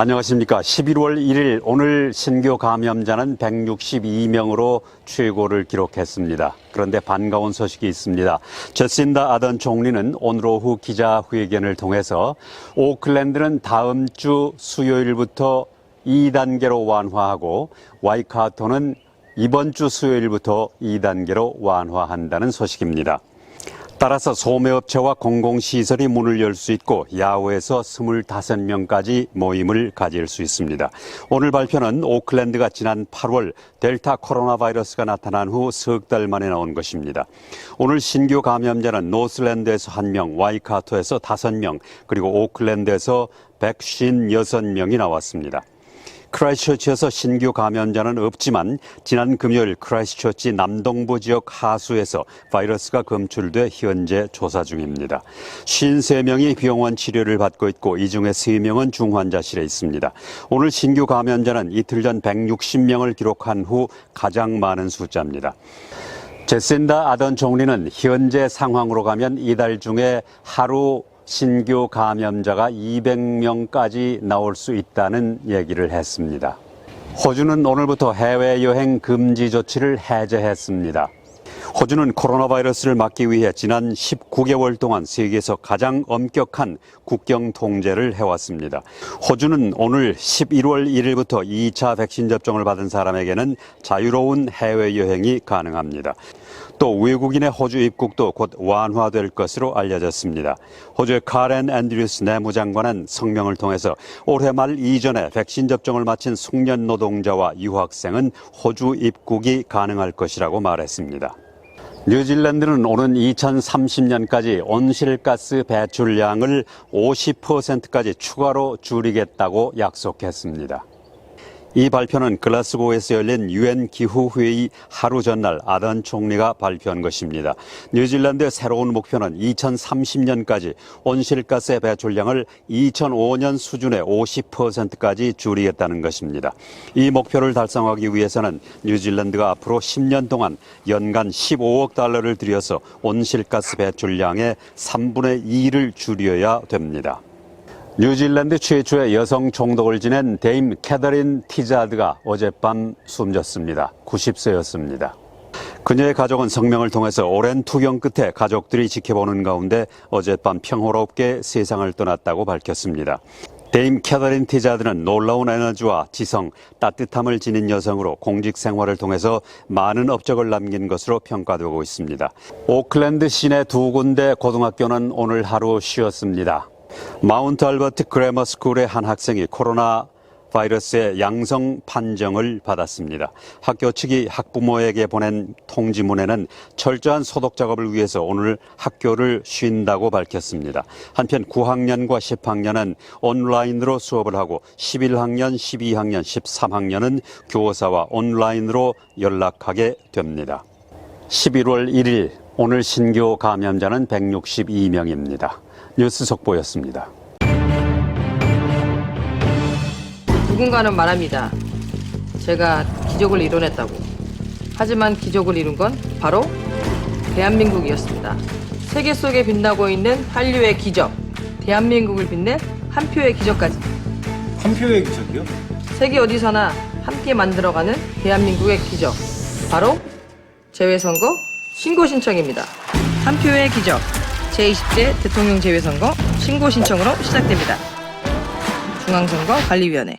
안녕하십니까. 11월 1일 오늘 신규 감염자는 162명으로 최고를 기록했습니다. 그런데 반가운 소식이 있습니다. 제신다 아던 총리는 오늘 오후 기자회견을 통해서 오클랜드는 다음 주 수요일부터 2단계로 완화하고 와이카토는 이번 주 수요일부터 2단계로 완화한다는 소식입니다. 따라서 소매업체와 공공시설이 문을 열 수 있고 야외에서 25명까지 모임을 가질 수 있습니다. 오늘 발표는 오클랜드가 지난 8월 델타 코로나 바이러스가 나타난 후 석 달 만에 나온 것입니다. 오늘 신규 감염자는 노슬랜드에서 1명, 와이카토에서 5명, 그리고 오클랜드에서 156명이 나왔습니다. 크라이스처치에서 신규 감염자는 없지만 지난 금요일 크라이스처치 남동부 지역 하수에서 바이러스가 검출돼 현재 조사 중입니다. 53명이 병원 치료를 받고 있고 이 중에 3명은 중환자실에 있습니다. 오늘 신규 감염자는 이틀 전 160명을 기록한 후 가장 많은 숫자입니다. 제신다 아던 총리는 현재 상황으로 가면 이달 중에 하루 신규 감염자가 200명까지 나올 수 있다는 얘기를 했습니다. 호주는 오늘부터 해외여행 금지 조치를 해제했습니다. 호주는 코로나 바이러스를 막기 위해 지난 19개월 동안 세계에서 가장 엄격한 국경 통제를 해왔습니다. 호주는 오늘 11월 1일부터 2차 백신 접종을 받은 사람에게는 자유로운 해외여행이 가능합니다. 또 외국인의 호주 입국도 곧 완화될 것으로 알려졌습니다. 호주의 카렌 앤드류스 내무장관은 성명을 통해서 올해 말 이전에 백신 접종을 마친 숙련 노동자와 유학생은 호주 입국이 가능할 것이라고 말했습니다. 뉴질랜드는 오는 2030년까지 온실가스 배출량을 50%까지 추가로 줄이겠다고 약속했습니다. 이 발표는 글라스고에서 열린 유엔 기후회의 하루 전날 아던 총리가 발표한 것입니다. 뉴질랜드의 새로운 목표는 2030년까지 온실가스의 배출량을 2005년 수준의 50%까지 줄이겠다는 것입니다. 이 목표를 달성하기 위해서는 뉴질랜드가 앞으로 10년 동안 연간 15억 달러를 들여서 온실가스 배출량의 3분의 2를 줄여야 됩니다. 뉴질랜드 최초의 여성 총독을 지낸 데임 캐더린 티자드가 어젯밤 숨졌습니다. 90세였습니다. 그녀의 가족은 성명을 통해서 오랜 투경 끝에 가족들이 지켜보는 가운데 어젯밤 평화롭게 세상을 떠났다고 밝혔습니다. 데임 캐더린 티자드는 놀라운 에너지와 지성, 따뜻함을 지닌 여성으로 공직 생활을 통해서 많은 업적을 남긴 것으로 평가되고 있습니다. 오클랜드 시내 두 군데 고등학교는 오늘 하루 쉬었습니다. 마운트 알버트 그래머 스쿨의 한 학생이 코로나 바이러스의 양성 판정을 받았습니다. 학교 측이 학부모에게 보낸 통지문에는 철저한 소독 작업을 위해서 오늘 학교를 쉰다고 밝혔습니다. 한편 9학년과 10학년은 온라인으로 수업을 하고 11학년, 12학년, 13학년은 교사와 온라인으로 연락하게 됩니다. 11월 1일 오늘 신규 감염자는 162명입니다. 뉴스 속보였습니다. 누군가는 말합니다. 제가 기적을 이뤄냈다고. 하지만 기적을 이룬 건 바로 대한민국이었습니다. 세계 속에 빛나고 있는 한류의 기적, 대한민국을 빛낸 한 표의 기적까지. 한 표의 기적이요? 세계 어디서나 함께 만들어가는 대한민국의 기적. 바로 재외선거 신고 신청입니다. 한 표의 기적. 제20대 대통령 재외선거 신고 신청으로 시작됩니다. 중앙선거관리위원회.